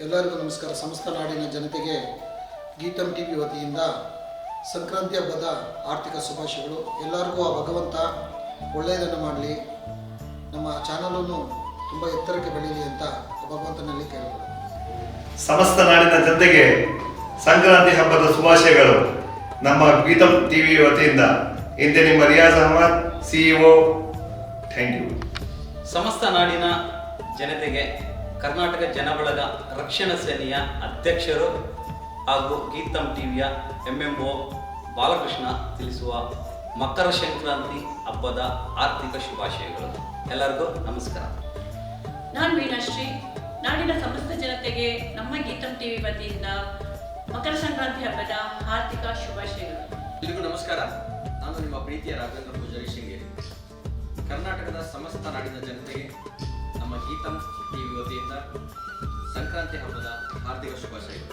ಎಲ್ಲರಿಗೂ ನಮಸ್ಕಾರ. ಸಮಸ್ತ ನಾಡಿನ ಜನತೆಗೆ ಗೀತಂ ಟಿ ವಿ ವತಿಯಿಂದ ಸಂಕ್ರಾಂತಿ ಹಬ್ಬದ ಆರ್ಥಿಕ ಶುಭಾಶಯಗಳು. ಎಲ್ಲರಿಗೂ ಆ ಭಗವಂತ ಒಳ್ಳೆಯದನ್ನು ಮಾಡಲಿ. ನಮ್ಮ ಚಾನಲನ್ನು ತುಂಬ ಎತ್ತರಕ್ಕೆ ಬೆಳೀಲಿ ಅಂತ ಆ ಭಗವಂತನಲ್ಲಿ ಕೇಳಬಹುದು ಸಮಸ್ತ ನಾಡಿನ ಜನತೆಗೆ ಸಂಕ್ರಾಂತಿ ಹಬ್ಬದ ಶುಭಾಶಯಗಳು. ನಮ್ಮ ಗೀತಂ ಟಿವಿ ವತಿಯಿಂದ ಹಿಂದೆ ನಿಮ್ಮ Riyaz Ahmed CEO thank you. ಸಮಸ್ತ ನಾಡಿನ ಜನತೆಗೆ ಕರ್ನಾಟಕ ಜನಬಳಗ ರಕ್ಷಣಾ ಸೇನೆಯ ಅಧ್ಯಕ್ಷರು ಹಾಗೂ ಗೀತಂ ಟಿವಿಯ ಎಂ ಎಂ ಒ ಬಾಲಕೃಷ್ಣ ತಿಳಿಸುವ ಮಕರ ಸಂಕ್ರಾಂತಿ ಹಬ್ಬದ ಆರ್ಥಿಕ ಶುಭಾಶಯಗಳು. ಎಲ್ಲರಿಗೂ ನಮಸ್ಕಾರ. ನಾನು ವೀಣಾಶ್ರೀ. ನಾಡಿನ ಸಮಸ್ತ ಜನತೆಗೆ ನಮ್ಮ ಗೀತಂ ಟಿವಿ ವತಿಯಿಂದ ಮಕರ ಸಂಕ್ರಾಂತಿ ಹಬ್ಬದ ಆರ್ಥಿಕ ಶುಭಾಶಯಗಳು. ಎಲ್ರಿಗೂ ನಮಸ್ಕಾರ. ನಾನು ನಿಮ್ಮ ಪ್ರೀತಿಯ ರಾಘವೇಂದ್ರ ಪೂಜಾರಿ ಶೃಂಗೇರಿ. ಕರ್ನಾಟಕದ ಸಮಸ್ತ ನಾಡಿನ ಜನತೆಗೆ ನಮ್ಮ ಗೀತಂ ಟಿವಿ ವತಿಯಿಂದ ಸಂಕ್ರಾಂತಿ ಹಬ್ಬದ ಹಾರ್ದಿಕ ಶುಭಾಶಯಗಳು.